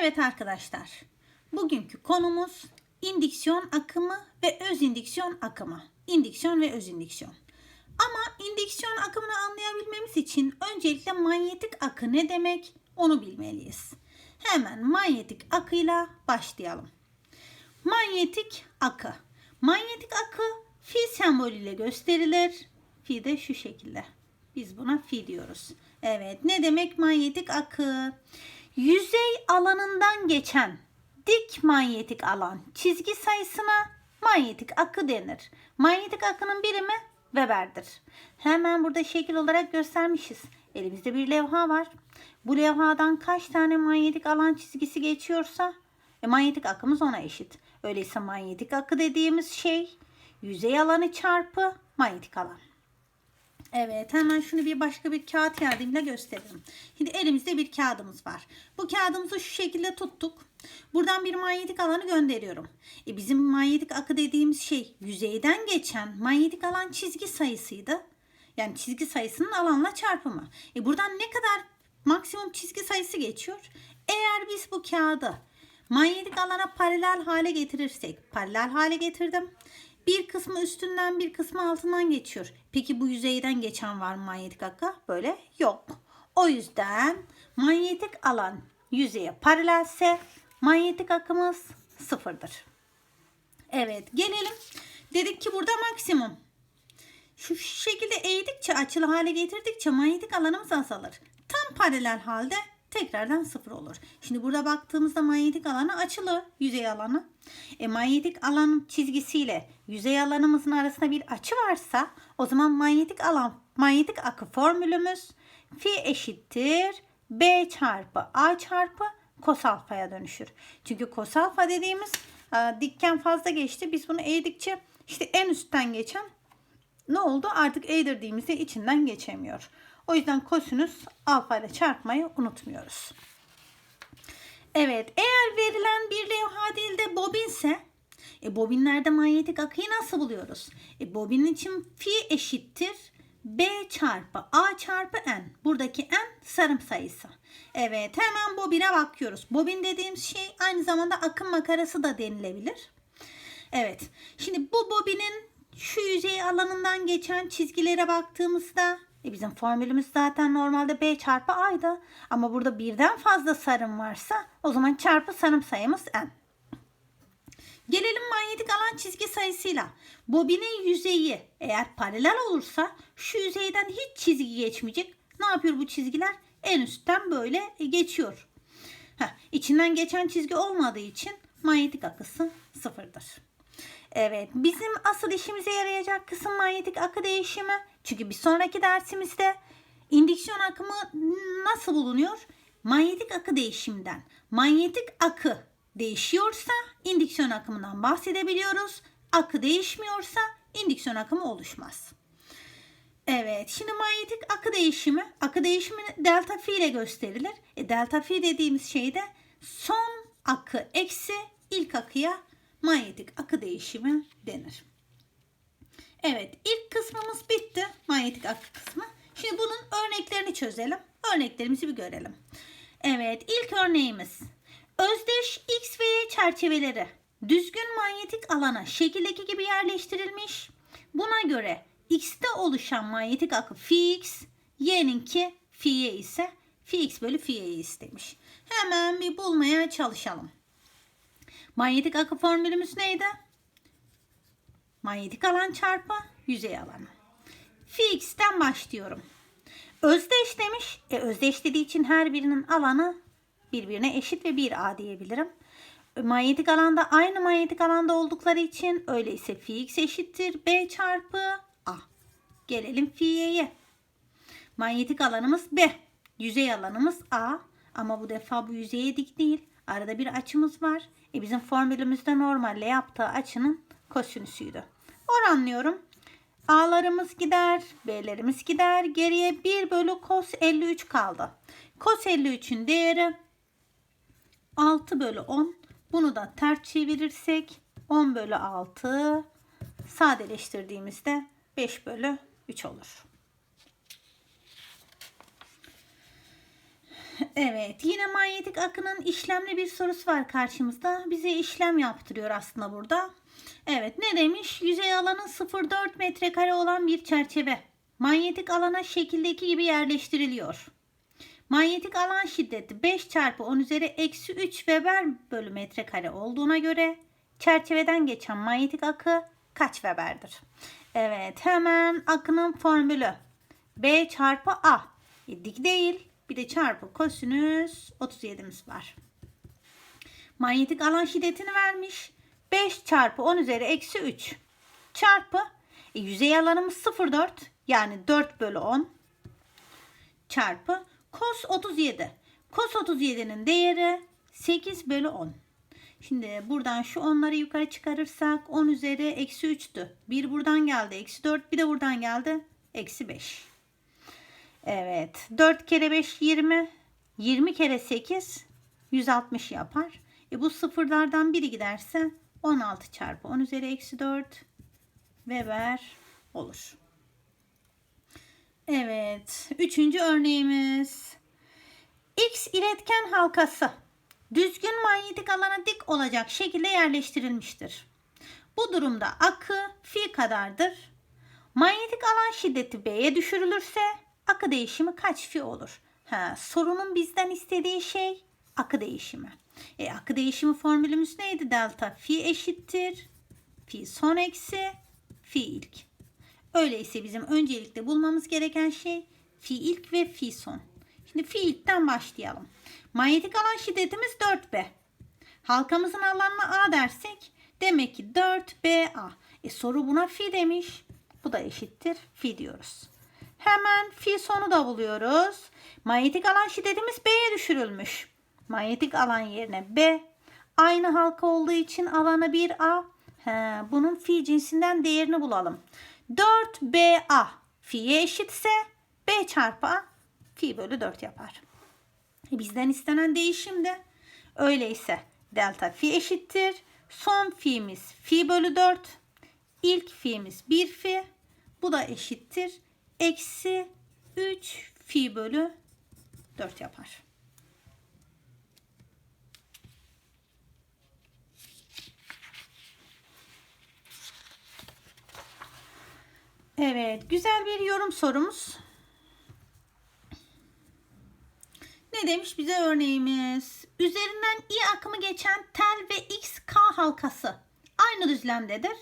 Evet arkadaşlar. Bugünkü konumuz indüksiyon akımı ve öz indüksiyon akımı. İndüksiyon ve öz indüksiyon. Ama indüksiyon akımını anlayabilmemiz için öncelikle manyetik akı ne demek onu bilmeliyiz. Hemen manyetik akıyla başlayalım. Manyetik akı. Manyetik akı fi sembolüyle gösterilir. Fi de şu şekilde. Biz buna fi diyoruz. Evet ne demek manyetik akı? Yüzey alanından geçen dik manyetik alan çizgi sayısına manyetik akı denir. Manyetik akının birimi Weber'dir. Hemen burada şekil olarak göstermişiz. Elimizde bir levha var. Bu levhadan kaç tane manyetik alan çizgisi geçiyorsa e, manyetik akımız ona eşit. Öyleyse manyetik akı dediğimiz şey yüzey alanı çarpı manyetik alan. Evet hemen şunu bir başka bir kağıt yardımıyla gösterelim. Şimdi elimizde bir kağıdımız var. Bu kağıdımızı şu şekilde tuttuk. Buradan bir manyetik alanı gönderiyorum. E bizim manyetik akı dediğimiz şey yüzeyden geçen manyetik alan çizgi sayısıydı. Yani çizgi sayısının alanla çarpımı. E buradan ne kadar maksimum çizgi sayısı geçiyor? Eğer biz bu kağıdı manyetik alana paralel hale getirirsek, paralel hale getirdim. Bir kısmı üstünden bir kısmı altından geçiyor. Peki bu yüzeyden geçen var mı manyetik akı? Böyle yok. O yüzden manyetik alan yüzeye paralelse manyetik akımız sıfırdır. Evet gelelim. Dedik ki burada maksimum. Şu şekilde eğdikçe açılı hale getirdikçe manyetik alanımız azalır. Tam paralel halde tekrardan sıfır olur. Şimdi burada baktığımızda manyetik alanı açılı yüzey alanı. E, manyetik alanın çizgisiyle yüzey alanımızın arasında bir açı varsa o zaman manyetik alan manyetik akı formülümüz fi eşittir b çarpı a çarpı kos alfaya dönüşür. Çünkü kos alfa dediğimiz e, dikken fazla geçti. Biz bunu eğdikçe işte en üstten geçen ne oldu? Artık eğdirdiğimizde içinden geçemiyor. O yüzden kosinüs alfa ile çarpmayı unutmuyoruz. Evet eğer verilen bir levha değil de bobinse e, bobinlerde manyetik akıyı nasıl buluyoruz? E, bobin için fi eşittir B çarpı A çarpı N. Buradaki N sarım sayısı. Evet hemen bobine bakıyoruz. Bobin dediğimiz şey aynı zamanda akım makarası da denilebilir. Evet şimdi bu bobinin şu yüzey alanından geçen çizgilere baktığımızda e bizim formülümüz zaten normalde B çarpı A'ydı. Ama burada birden fazla sarım varsa o zaman çarpı sarım sayımız N. Gelelim manyetik alan çizgi sayısıyla. Bobinin yüzeyi eğer paralel olursa şu yüzeyden hiç çizgi geçmeyecek. Ne yapıyor bu çizgiler? En üstten böyle geçiyor. Heh, içinden geçen çizgi olmadığı için manyetik akısı sıfırdır. Evet bizim asıl işimize yarayacak kısım manyetik akı değişimi. Çünkü bir sonraki dersimizde indüksiyon akımı nasıl bulunuyor? Manyetik akı değişiminden. Manyetik akı değişiyorsa indüksiyon akımından bahsedebiliyoruz. Akı değişmiyorsa indüksiyon akımı oluşmaz. Evet şimdi manyetik akı değişimi. Akı değişimi delta fi ile gösterilir. E, delta fi dediğimiz şey de son akı eksi ilk akıya manyetik akı değişimi denir. Evet ilk kısmımız bitti. Manyetik akı kısmı. Şimdi bunun örneklerini çözelim. Örneklerimizi bir görelim. Evet ilk örneğimiz. Özdeş X ve Y çerçeveleri düzgün manyetik alana şekildeki gibi yerleştirilmiş. Buna göre X'te oluşan manyetik akı Fx, Y'ninki F'ye ise Fx bölü F'yi istemiş. Hemen bir bulmaya çalışalım. Manyetik akı formülümüz neydi? Manyetik alan çarpı yüzey alanı. Fx'ten başlıyorum. Özdeş demiş. E, özdeş dediği için her birinin alanı birbirine eşit ve 1A diyebilirim. Manyetik alanda aynı manyetik alanda oldukları için öyleyse Fx eşittir B çarpı A. Gelelim F'ye. Manyetik alanımız B. Yüzey alanımız A. Ama bu defa bu yüzeye dik değil. Arada bir açımız var. E bizim formülümüzde normalle yaptığı açının kosinüsüydü. Oranlıyorum. A'larımız gider, B'lerimiz gider. Geriye 1 bölü cos 53 kaldı. Cos 53'ün değeri 6 bölü 10. Bunu da ters çevirirsek 10 bölü 6 sadeleştirdiğimizde 5 bölü 3 olur. Evet, yine manyetik akının işlemli bir sorusu var karşımızda. Bize işlem yaptırıyor aslında burada. Evet, ne demiş? Yüzey alanı 0,4 metrekare olan bir çerçeve. Manyetik alana şekildeki gibi yerleştiriliyor. Manyetik alan şiddeti 5 çarpı 10 üzeri eksi 3 Weber bölü metrekare olduğuna göre çerçeveden geçen manyetik akı kaç Weber'dir? Evet, hemen akının formülü. B çarpı A. E, dik değil. Bir de çarpı kosinüs 37'miz var. Manyetik alan şiddetini vermiş. 5 çarpı 10 üzeri eksi 3 çarpı e, yüzey alanımız 0,4 yani 4 bölü 10 çarpı cos 37. Cos 37'nin değeri 8 bölü 10. Şimdi buradan şu onları yukarı çıkarırsak 10 üzeri eksi 3'tü. Bir buradan geldi eksi 4 bir de buradan geldi eksi 5. Evet 4 kere 5 20. 20 kere 8 160 yapar. E bu sıfırlardan biri giderse 16 çarpı 10 üzeri eksi 4 Weber olur. Evet. Üçüncü örneğimiz. X iletken halkası düzgün manyetik alana dik olacak şekilde yerleştirilmiştir. Bu durumda akı fi kadardır. Manyetik alan şiddeti B'ye düşürülürse akı değişimi kaç fi olur? Ha, sorunun bizden istediği şey akı değişimi. E, akı değişimi formülümüz neydi? Delta fi eşittir. Fi son eksi fi ilk. Öyleyse bizim öncelikle bulmamız gereken şey fi ilk ve fi son. Şimdi fi ilkten başlayalım. Manyetik alan şiddetimiz 4B. Halkamızın alanına A dersek demek ki 4BA. E soru buna fi demiş. Bu da eşittir fi diyoruz. Hemen fi sonu da buluyoruz. Manyetik alan şiddetimiz B'ye düşürülmüş. Manyetik alan yerine B. Aynı halka olduğu için alanı 1A. He, bunun fi cinsinden değerini bulalım. 4BA fi'ye eşitse B çarpı A fi bölü 4 yapar. Bizden istenen değişim de öyleyse delta fi eşittir. Son fi'miz fi bölü 4. İlk fi'miz 1 fi. Bu da eşittir. Eksi 3 fi bölü 4 yapar. Evet, güzel bir yorum sorumuz. Ne demiş bize örneğimiz? Üzerinden i akımı geçen tel ve xk halkası aynı düzlemdedir.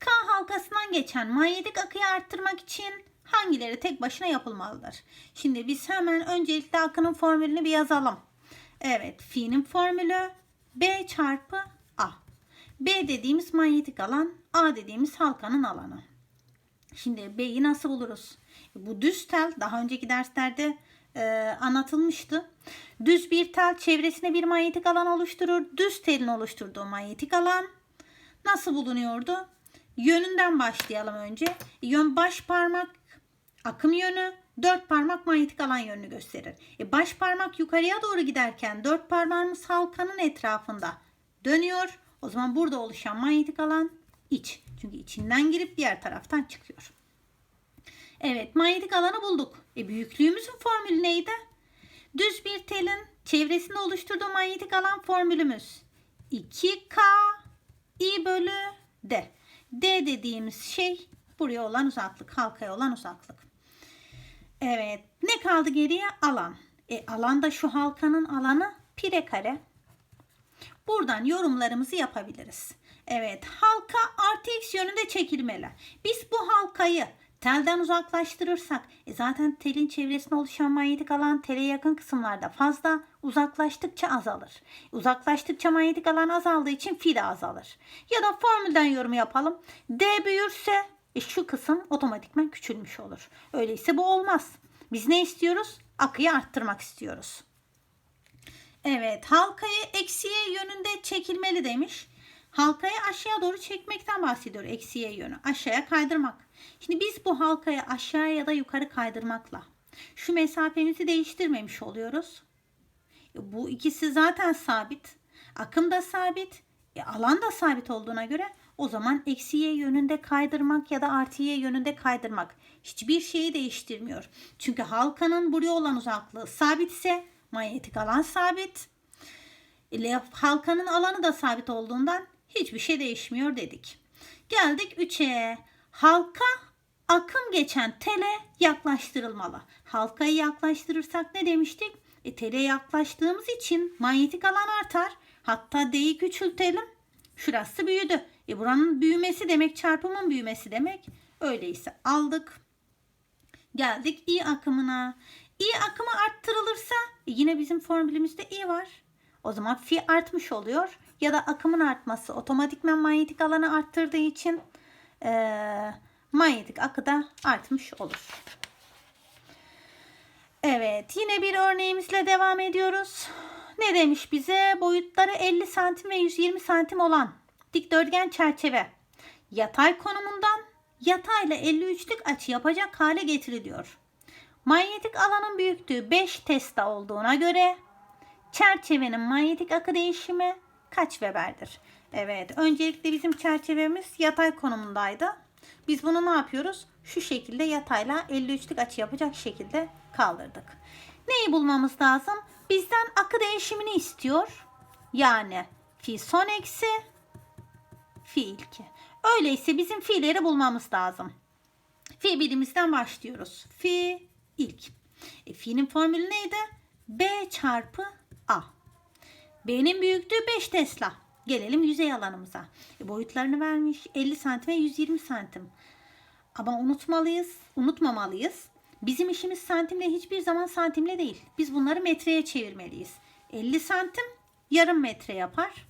K halkasından geçen manyetik akıyı arttırmak için hangileri tek başına yapılmalıdır? Şimdi biz hemen öncelikle akının formülünü bir yazalım. Evet, fi'nin formülü B çarpı A. B dediğimiz manyetik alan, A dediğimiz halkanın alanı. Şimdi B'yi nasıl buluruz? Bu düz tel daha önceki derslerde e, anlatılmıştı. Düz bir tel çevresine bir manyetik alan oluşturur. Düz telin oluşturduğu manyetik alan nasıl bulunuyordu? Yönünden başlayalım önce. Yön baş parmak akım yönü, dört parmak manyetik alan yönünü gösterir. E baş parmak yukarıya doğru giderken dört parmağımız halkanın etrafında dönüyor. O zaman burada oluşan manyetik alan iç. Çünkü içinden girip diğer taraftan çıkıyor. Evet manyetik alanı bulduk. E büyüklüğümüzün formülü neydi? Düz bir telin çevresinde oluşturduğu manyetik alan formülümüz. 2K I bölü D. D dediğimiz şey buraya olan uzaklık, halkaya olan uzaklık. Evet ne kaldı geriye? Alan. E alan da şu halkanın alanı pire kare. Buradan yorumlarımızı yapabiliriz. Evet halka artı x yönünde çekilmeli. Biz bu halkayı telden uzaklaştırırsak e zaten telin çevresinde oluşan manyetik alan tele yakın kısımlarda fazla uzaklaştıkça azalır. Uzaklaştıkça manyetik alan azaldığı için fi de azalır. Ya da formülden yorum yapalım. D büyürse e şu kısım otomatikman küçülmüş olur. Öyleyse bu olmaz. Biz ne istiyoruz? Akıyı arttırmak istiyoruz. Evet halkayı eksiye yönünde çekilmeli demiş. Halkayı aşağıya doğru çekmekten bahsediyor eksiye yönü. Aşağıya kaydırmak. Şimdi biz bu halkayı aşağıya ya da yukarı kaydırmakla şu mesafemizi değiştirmemiş oluyoruz. E, bu ikisi zaten sabit. Akım da sabit. E, alan da sabit olduğuna göre o zaman eksiye yönünde kaydırmak ya da artıya yönünde kaydırmak hiçbir şeyi değiştirmiyor. Çünkü halkanın buraya olan uzaklığı sabit ise Manyetik alan sabit. halkanın alanı da sabit olduğundan hiçbir şey değişmiyor dedik. Geldik 3'e. Halka akım geçen tele yaklaştırılmalı. Halkayı yaklaştırırsak ne demiştik? E, tele yaklaştığımız için manyetik alan artar. Hatta D'yi küçültelim. Şurası büyüdü. E buranın büyümesi demek çarpımın büyümesi demek. Öyleyse aldık. Geldik I akımına. I akımı arttırılırsa e, yine bizim formülümüzde I var. O zaman fi artmış oluyor. Ya da akımın artması otomatikman manyetik alanı arttırdığı için eee manyetik akı da artmış olur. Evet yine bir örneğimizle devam ediyoruz. Ne demiş bize? Boyutları 50 santim ve 120 santim olan dikdörtgen çerçeve yatay konumundan yatayla 53'lük açı yapacak hale getiriliyor. Manyetik alanın büyüklüğü 5 Tesla olduğuna göre çerçevenin manyetik akı değişimi kaç Weber'dir? Evet, öncelikle bizim çerçevemiz yatay konumundaydı. Biz bunu ne yapıyoruz? Şu şekilde yatayla 53'lük açı yapacak şekilde kaldırdık. Neyi bulmamız lazım? Bizden akı değişimini istiyor. Yani fi son eksi fi ilki. Öyleyse bizim fi'leri bulmamız lazım. Fi birimizden başlıyoruz. Fi ilk. E, fi'nin formülü neydi? B çarpı A. B'nin büyüklüğü 5 Tesla. Gelelim yüzey alanımıza. E, boyutlarını vermiş 50 santim ve 120 santim. Ama unutmalıyız, unutmamalıyız. Bizim işimiz santimle hiçbir zaman santimle değil. Biz bunları metreye çevirmeliyiz. 50 santim yarım metre yapar.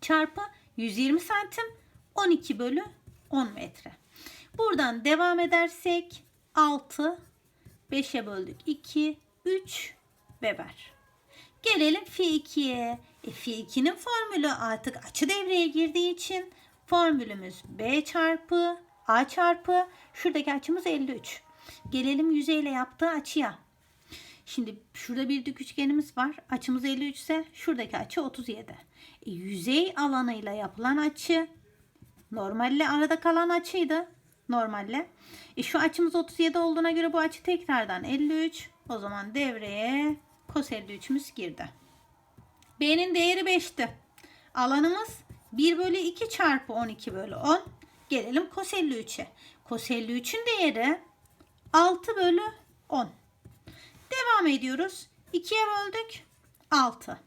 Çarpı 120 santim 12 bölü 10 metre. Buradan devam edersek 6 5'e böldük 2 3 Weber. Gelelim fi 2'ye. E, fi 2'nin formülü artık açı devreye girdiği için formülümüz B çarpı A çarpı şuradaki açımız 53. Gelelim yüzeyle yaptığı açıya. Şimdi şurada bir dik üçgenimiz var. Açımız 53 ise şuradaki açı 37. E, yüzey alanıyla yapılan açı normalle arada kalan açıydı. Normalle. E, şu açımız 37 olduğuna göre bu açı tekrardan 53. O zaman devreye cos 53'ümüz girdi. B'nin değeri 5'ti. Alanımız 1 bölü 2 çarpı 12 bölü 10. Gelelim cos 53'e. Cos 53'ün değeri 6 bölü 10. Devam ediyoruz. 2'ye böldük. 6.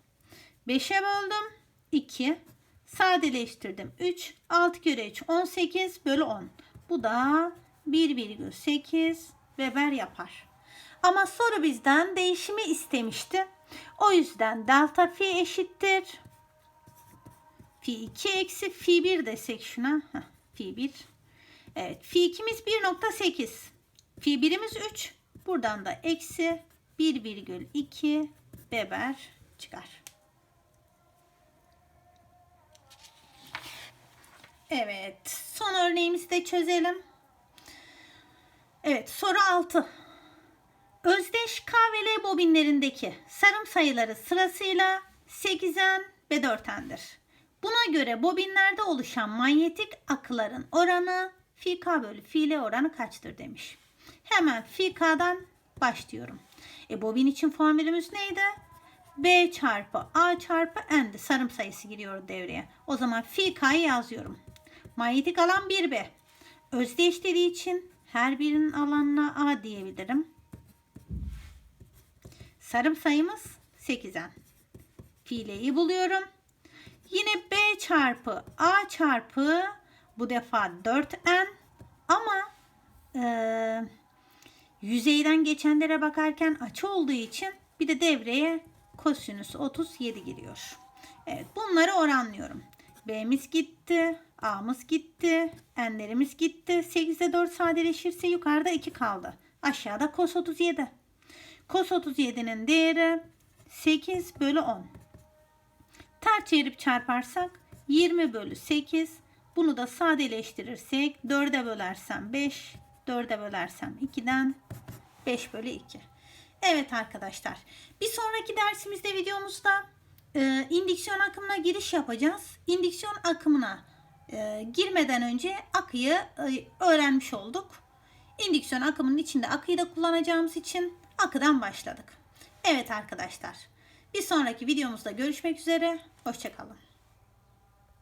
5'e böldüm. 2. Sadeleştirdim. 3. 6 kere 3. 18 bölü 10. Bu da 1,8 Weber yapar. Ama soru bizden değişimi istemişti. O yüzden delta fi eşittir. Fi 2 eksi fi 1 desek şuna. Heh, fi 1. Evet fi 2'miz 1.8. Fi 1'imiz 3. Buradan da eksi 1,2 Weber çıkar. Evet. Son örneğimizi de çözelim. Evet. Soru 6. Özdeş K ve L bobinlerindeki sarım sayıları sırasıyla 8'en ve 4'endir. Buna göre bobinlerde oluşan manyetik akıların oranı fi K bölü fi L oranı kaçtır demiş. Hemen fi K'dan başlıyorum. E bobin için formülümüz neydi? B çarpı A çarpı N'di. Sarım sayısı giriyor devreye. O zaman fi K'yı yazıyorum. Manyetik alan 1B. Özdeş dediği için her birinin alanına A diyebilirim. Sarım sayımız 8'en. Fileyi buluyorum. Yine B çarpı A çarpı bu defa 4N ama yüzeyden geçenlere bakarken açı olduğu için bir de devreye kosinüs 37 giriyor. Evet bunları oranlıyorum. B'miz gitti. A'mız gitti. N'lerimiz gitti. 8'e 4 sadeleşirse yukarıda 2 kaldı. Aşağıda cos 37. Cos 37'nin değeri 8 bölü 10. Ters çevirip çarparsak 20 bölü 8. Bunu da sadeleştirirsek 4'e bölersem 5. 4'e bölersem 2'den 5 bölü 2. Evet arkadaşlar. Bir sonraki dersimizde videomuzda e, indüksiyon akımına giriş yapacağız. İndüksiyon akımına e, girmeden önce akıyı e, öğrenmiş olduk. İndüksiyon akımının içinde akıyı da kullanacağımız için akıdan başladık. Evet arkadaşlar. Bir sonraki videomuzda görüşmek üzere. Hoşçakalın.